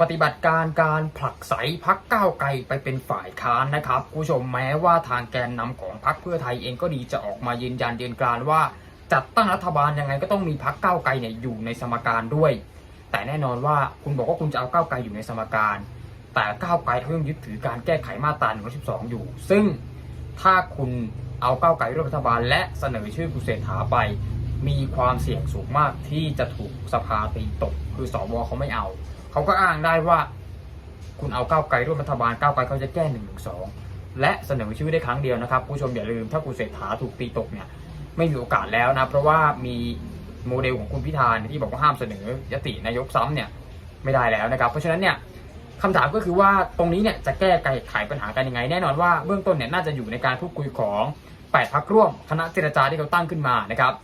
ปฏิบัติการการผลักไสพักก้าวไกลไปเป็นฝ่ายค้านนะครับคุณผู้ชมแม้ว่าทางแกนนำของพักเพื่อไทยเองก็ดีจะออกมายืนยันเดือนกรานว่าจัดตั้งรัฐบาลยังไงก็ต้องมีพักก้าวไกลเนี่ยอยู่ในสมการด้วย แต่แน่นอนว่าคุณบอกว่าคุณจะเอาก้าวไกลอยู่ในสมการ แต่ก้าวไกลเขายังยึดถือการแก้ไขมาตรา112 อยู่ ซึ่งถ้าคุณเอาก้าวไกลร่วมรัฐบาล และเสนอชื่อคุณเศรษฐาไป มีความเสี่ยงสูงมากที่จะถูกสภาตีตก คือสวเขาไม่เอา เขาก็อ้างได้ว่า คุณเอาก้าวไกลร่วมรัฐบาลก้าวไกลเขาจะแก้1นึและเสนอชื่อได้ครั้งเดียวนะครับผู้ชมอย่าลืมถ้าคุณเศรษฐาถูกตีตกเนี่ยไม่มีโอกาสแล้วนะ เพราะว่ามีโมเดลของคุณพิธานที่บอกว่าห้ามเสนอยตินายกซ้ำเนี่ยไม่ได้แล้วนะครับ เพราะฉะนั้นเนี่ยคำถามก็คือว่าตรงนี้เนี่ยจะแก้ไขปัญหากันยังไง แน่นอนว่าเบื้องต้นเนี่ยน่าจะอยู่ในการพูดคุยของ8พักร่วมคณะเจรจาที่เขาตั้งขึ้นมานะครับ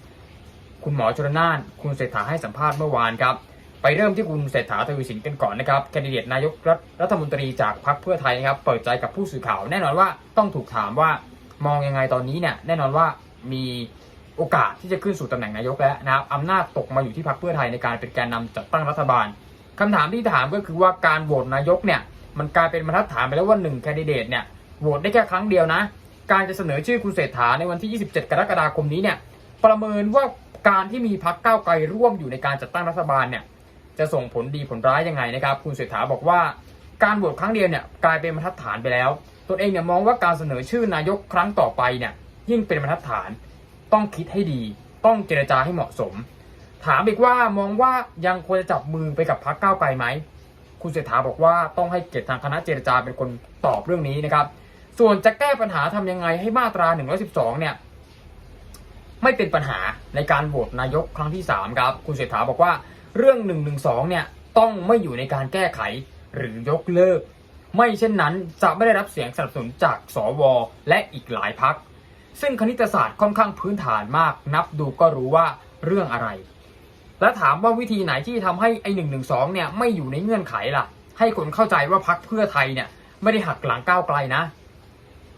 คุณหมอชลนาน คุณเศรษฐาให้สัมภาษณ์เมื่อวานครับ ไปเริ่มที่คุณเศรษฐาทวีสินกันก่อนนะครับแคนดิเดตนายกรัฐรัฐมนตรีจากพรรคเพื่อไทยนะครับเปิดใจกับผู้สื่อข่าว แน่นอนว่าต้องถูกถามว่ามองยังไงตอนนี้เนี่ยแน่นอนว่ามีโอกาสที่จะขึ้นสู่ตำแหน่งนายกแล้วนะครับอำนาจตกมาอยู่ที่พรรคเพื่อไทยในการเป็นแกนนำจัดตั้งรัฐบาลคำถามที่ถามก็คือว่าการโหวตนายกเนี่ยมันกลายเป็นบรรทัดฐานไปแล้วว่าหนึ่งแคนดิเดตเนี่ยโหวตได้แค่ครั้งเดียวนะ การจะเสนอชื่อคุณเศรษฐาในวันที่ 27 กรกฎาคมนี้เนี่ยประเมินว่าการที่มีพรรคก้าวไกลร่วมอยู่ในการจัดตั้งรัฐบาลเนี่ย จะส่งผลดีผลร้ายยังไงนะครับ คุณเศรษฐาบอกว่าการโหวตครั้งเดียวเนี่ยกลายเป็นบรรทัดฐานไปแล้วตัวเองเนี่ยมองว่าการเสนอชื่อนายกครั้งต่อไปเนี่ยยิ่งเป็นบรรทัดฐาน ต้องคิดให้ดี ต้องเจรจาให้เหมาะสม ถามอีกว่ามองว่ายังควรจะจับมือไปกับพรรคก้าวไกลไหมคุณเศรษฐาบอกว่าต้องให้เกียรติทางคณะเจรจาเป็นคนตอบเรื่องนี้นะครับ ส่วนจะแก้ปัญหาทำยังไงให้มาตรา 112 เนี่ยไม่เป็นปัญหาในการโหวตนายกครั้งที่ 3 ครับ คุณเศรษฐาบอกว่า เรื่อง112เนี่ยต้องไม่อยู่ในการแก้ไขหรือยกเลิก ไม่เช่นนั้นจะไม่ได้รับเสียงสนับสนุนจากสว และอีกหลายพัก ซึ่งคณิตศาสตร์ค่อนข้างพื้นฐานมาก นับดูก็รู้ว่าเรื่องอะไร และถามว่าวิธีไหนที่ทำให้ไอ้หนึ่งหนึ่งสองเนี่ยไม่อยู่ในเงื่อนไขล่ะ ให้คนเข้าใจว่าพักเพื่อไทยเนี่ยไม่ได้หักหลังก้าวไกลนะ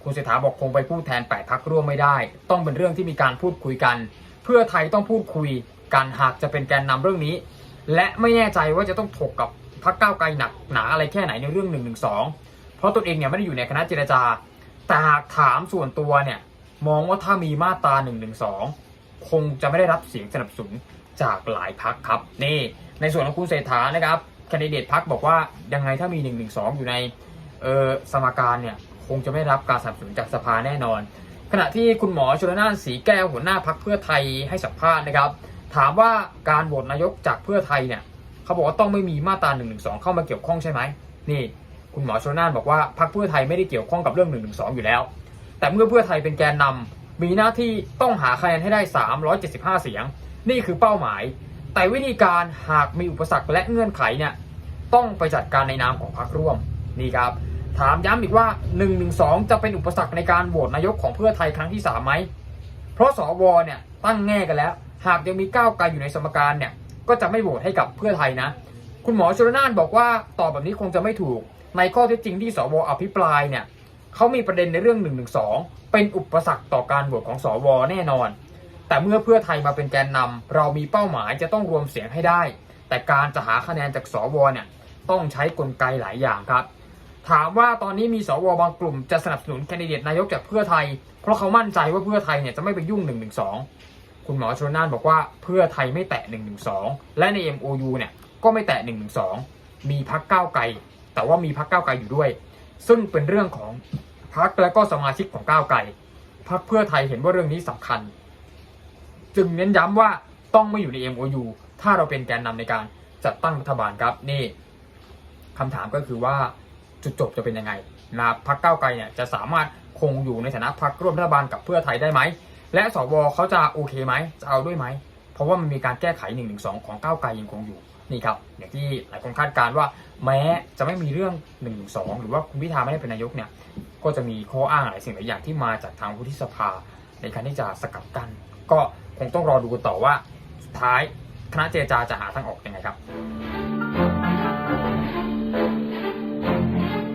คุณเศรษฐาบอกคงไปพูดแทนแปดพักร่วมไม่ได้ ต้องเป็นเรื่องที่มีการพูดคุยกัน เพื่อไทยต้องพูดคุยกันหากจะเป็นแกนนำเรื่องนี้ และไม่แน่ใจว่าจะต้องถกกับพักก้าวไกลหนักหนาอะไรแค่ไหนในเรื่อง1นึเพราะตนเองเนี่ยไม่ได้อยู่ในคณะเจรจา แต่หากถามส่วนตัวเนี่ยมองว่าถ้ามีมาตรา1นึคงจะไม่ได้รับเสียงสนับสนุนจากหลายพักครับนี่ในส่วนของคุณเศรษฐานะครับแคนดิเดตพักบอกว่ายังไงถ้ามี1นึอยู่ในเออสมการเนี่ยคงจะไม่รับการสนับสนุนจากสภาแน่นอน ขณะที่คุณหมอชลนานสีแก้วหัวหน้าพักเพื่อไทยให้สัมภาษณ์นะครับ ถามว่าการโหวตนายกจากเพื่อไทยเนี่ยเขาบอกว่าต้องไม่มีมาตรา1นึเข้ามาเกี่ยวข้องใช่ไหมนี่ คุณหมอชลนานบอกว่าพักเพื่อไทยไม่ได้เกี่ยวข้องกับเรื่อง1นึอยู่แล้ว แต่เมื่อเพื่อไทยเป็นแกนนำมีหน้าที่ต้องหาคะแนนให้ได้ 375 เสียง นี่คือเป้าหมาย แต่วิธีการหากมีอุปสรรคและเงื่อนไขเนี่ยต้องไปจัดการในนามของพรรคร่วมนี่ครับถามย้ำอีกว่า1นึจะเป็นอุปสรรคในการโหวตนายกของเพื่อไทยครั้งที่3ไหม เพราะสวเนี่ยตั้งแง่กันแล้ว หากยังมีก้าวไกลอยู่ในสมการเนี่ยก็จะไม่โหวตให้กับเพื่อไทยนะ คุณหมอชลนานบอกว่าตอบแบบนี้คงจะไม่ถูก ในข้อเท็จจริงที่สวอภิปรายเนี่ยเขามีประเด็นในเรื่อง1นึเป็นอุปสรรคต่อการโหวตของสวแน่นอน แต่เมื่อเพื่อไทยมาเป็นแกนนำเรามีเป้าหมายจะต้องรวมเสียงให้ได้ แต่การจะหาคะแนนจากสวเนี่ยต้องใช้กลไกหลายอย่างครับ ถามว่าตอนนี้มีสวบางกลุ่มจะสนับสนุนแคนดิเดตนายกจากเพื่อไทย เพราะเขามั่นใจว่าเพื่อไทยเนี่ยจะไม่ไปยุ่ง1นึ คุณหมอชลนานบอกว่าเพื่อไทยไม่แตะ1นึและใน MOU เนี่ยก็ไม่แตะ1นึมีพักก้าวไกล แต่ว่ามีพักก้าวไกลอยู่ด้วย ซึ่งเป็นเรื่องของพักและก็สมาชิกของก้าวไกลพักเพื่อไทยเห็นว่าเรื่องนี้สำคัญ จึงเน้นย้ำว่าต้องไม่อยู่ใน MOU ถ้าเราเป็นแกนนำในการจัดตั้งรัฐบาลครับนี่คำถามก็คือว่าจุดจบจะเป็นยังไงนะพักเก้าไกลเนี่ยจะสามารถคงอยู่ในฐานะพักร่วมรัฐบาลกับเพื่อไทยได้ไหม และสวเขาจะโอเคไหมจะเอาด้วยไหม เพราะว่ามันมีการแก้ไข1นึของก้าวไกลยังคงอยู่นี่ครับอย่างที่หลายคนคาดการว่าแม้จะไม่มีเรื่อง1นึหรือว่าคุณพิธาไม่ได้เป็นนายกเนี่ยก็จะมีข้ออ้างหลายสิ่งหลายอย่างที่มาจากทางวุฒิสภา ในการที่จะสกัดกั้นก็คงต้องรอดูต่อว่าสุดท้ายคณะเจรจาจะหาทางออกยังไงครับ